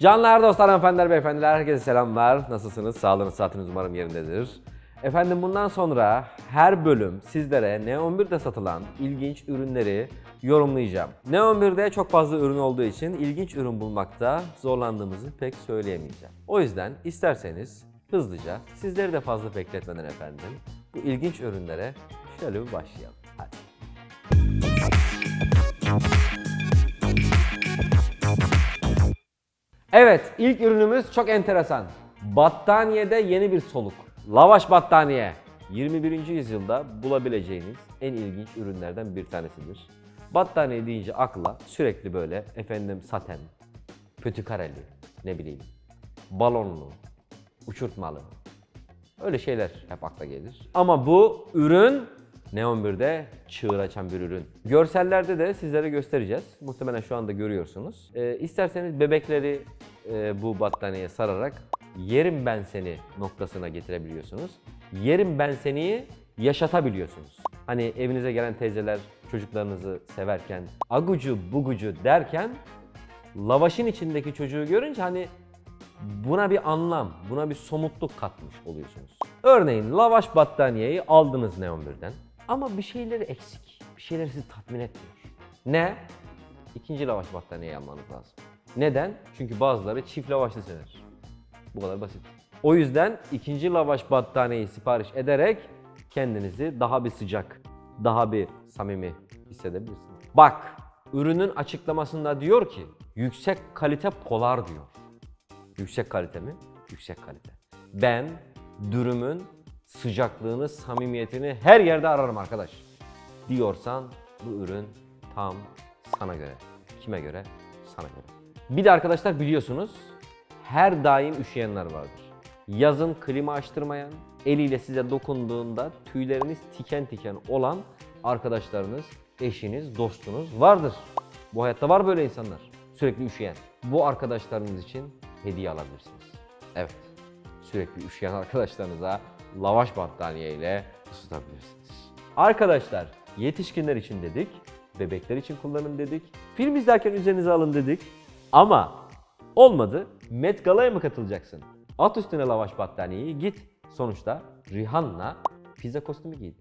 Canlar, dostlar, hanımefendiler, beyefendiler, herkese selamlar. Nasılsınız? Sağlığınız, saatiniz umarım yerindedir. Efendim bundan sonra her bölüm sizlere Neon 1'de satılan ilginç ürünleri yorumlayacağım. Neon 1'de çok fazla ürün olduğu için ilginç ürün bulmakta zorlandığımızı pek söyleyemeyeceğim. O yüzden isterseniz hızlıca sizleri de fazla bekletmeden efendim bu ilginç ürünlere şöyle bir başlayalım. Hadi. Evet, ilk ürünümüz çok enteresan. Battaniyede yeni bir soluk. Lavaş battaniye. 21. yüzyılda bulabileceğiniz en ilginç ürünlerden bir tanesidir. Battaniye deyince akla sürekli böyle efendim saten, pötükareli, ne bileyim, balonlu, uçurtmalı. Öyle şeyler hep akla gelir. Ama bu ürün Neon 1'de çığır açan bir ürün. Görsellerde de sizlere göstereceğiz. Muhtemelen şu anda görüyorsunuz. Ee, isterseniz bebekleri e, bu battaniyeye sararak yerim ben seni noktasına getirebiliyorsunuz. Yerim ben seniyi yaşatabiliyorsunuz. Hani evinize gelen teyzeler çocuklarınızı severken agucu bugucu derken lavaşın içindeki çocuğu görünce hani buna bir anlam, buna bir somutluk katmış oluyorsunuz. Örneğin lavaş battaniyeyi aldınız Neon 1'den ama bir şeyleri eksik, bir şeyleri sizi tatmin etmiyor. Ne? İkinci lavaş battaniyeyi almanız lazım. Neden? Çünkü bazıları çift lavaşlı sever. Bu kadar basit. O yüzden ikinci lavaş battaniyeyi sipariş ederek kendinizi daha bir sıcak, daha bir samimi hissedebilirsiniz. Bak, ürünün açıklamasında diyor ki yüksek kalite polar diyor. Yüksek kalite mi? Yüksek kalite. Ben dürümün sıcaklığını, samimiyetini her yerde ararım arkadaş. Diyorsan bu ürün tam sana göre. Kime göre? Sana göre. Bir de arkadaşlar biliyorsunuz her daim üşüyenler vardır. Yazın klima açtırmayan, eliyle size dokunduğunda tüyleriniz tiken tiken olan arkadaşlarınız, eşiniz, dostunuz vardır. Bu hayatta var böyle insanlar. Sürekli üşüyen. Bu arkadaşlarınız için hediye alabilirsiniz. Evet. Sürekli üşüyen arkadaşlarınıza lavaş battaniye ile ısıtabilirsiniz. Arkadaşlar, yetişkinler için dedik, bebekler için kullanın dedik, film izlerken üzerinize alın dedik. Ama olmadı, Met Gala'ya mı katılacaksın? At üstüne lavaş battaniyeyi git. Sonuçta Rihanna pizza kostümü giydi.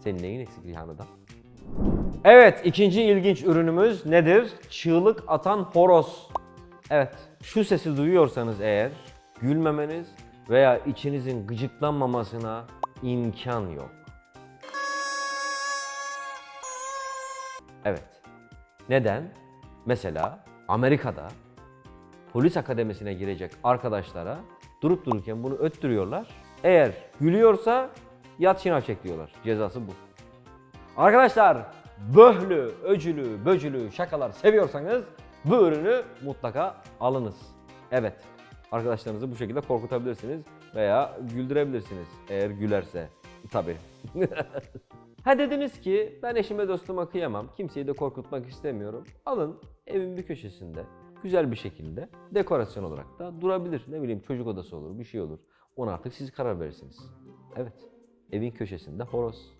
Senin neyin eksik Rihanna'dan? Evet, ikinci ilginç ürünümüz nedir? Çığlık atan horoz. Evet, şu sesi duyuyorsanız eğer gülmemeniz veya içinizin gıcıklanmamasına imkan yok. Evet. Neden? Mesela Amerika'da polis akademisine girecek arkadaşlara durup dururken bunu öttürüyorlar. Eğer gülüyorsa yat şınav çek diyorlar. Cezası bu. Arkadaşlar böhlü, öcülü, böcülü şakalar seviyorsanız bu ürünü mutlaka alınız. Evet, arkadaşlarınızı bu şekilde korkutabilirsiniz veya güldürebilirsiniz eğer gülerse tabii. ha dediniz ki ben eşime dostuma kıyamam, kimseyi de korkutmak istemiyorum. Alın evin bir köşesinde güzel bir şekilde dekorasyon olarak da durabilir. Ne bileyim çocuk odası olur, bir şey olur. Ona artık siz karar verirsiniz. Evet, evin köşesinde horoz.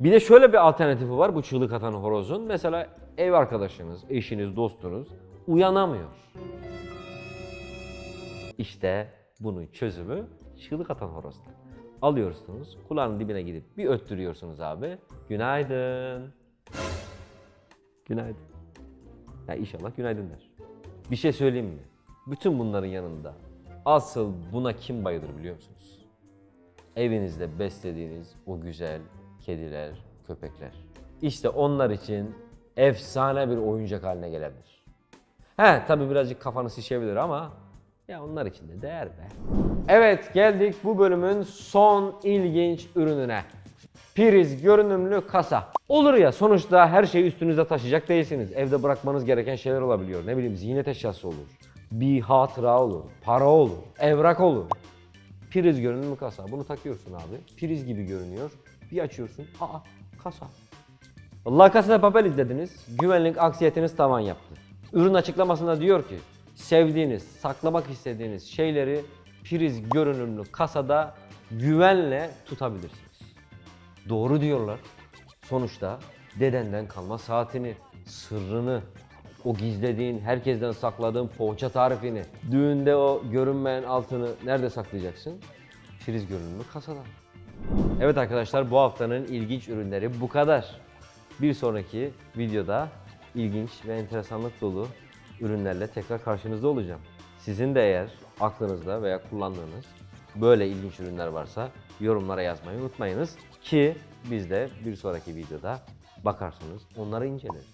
Bir de şöyle bir alternatifi var bu çığlık atan horozun. Mesela ev arkadaşınız, eşiniz, dostunuz uyanamıyor. İşte bunun çözümü çığlık atan horozda. Alıyorsunuz, kulağının dibine gidip bir öttürüyorsunuz abi. Günaydın. Günaydın. Ya inşallah günaydın der. Bir şey söyleyeyim mi? Bütün bunların yanında asıl buna kim bayılır biliyor musunuz? evinizde beslediğiniz o güzel kediler, köpekler. İşte onlar için efsane bir oyuncak haline gelebilir. He tabi birazcık kafanı şişebilir ama ya onlar için de değer be. Evet geldik bu bölümün son ilginç ürününe. Priz görünümlü kasa. Olur ya sonuçta her şeyi üstünüze taşıyacak değilsiniz. Evde bırakmanız gereken şeyler olabiliyor. Ne bileyim ziynet eşyası olur. Bir hatıra olur. Para olur. Evrak olur. Priz görünümlü kasa. Bunu takıyorsun abi. Priz gibi görünüyor. Bir açıyorsun. Aa kasa. La Casa de Papel izlediniz. Güvenlik aksiyetiniz tavan yaptı. Ürün açıklamasında diyor ki sevdiğiniz, saklamak istediğiniz şeyleri priz görünümlü kasada güvenle tutabilirsiniz. Doğru diyorlar. Sonuçta dedenden kalma saatini, sırrını, o gizlediğin, herkesten sakladığın poğaça tarifini, düğünde o görünmeyen altını nerede saklayacaksın? Priz görünümlü kasada. Evet arkadaşlar bu haftanın ilginç ürünleri bu kadar. Bir sonraki videoda ilginç ve enteresanlık dolu ürünlerle tekrar karşınızda olacağım. Sizin de eğer aklınızda veya kullandığınız böyle ilginç ürünler varsa yorumlara yazmayı unutmayınız ki biz de bir sonraki videoda bakarsınız onları inceleriz.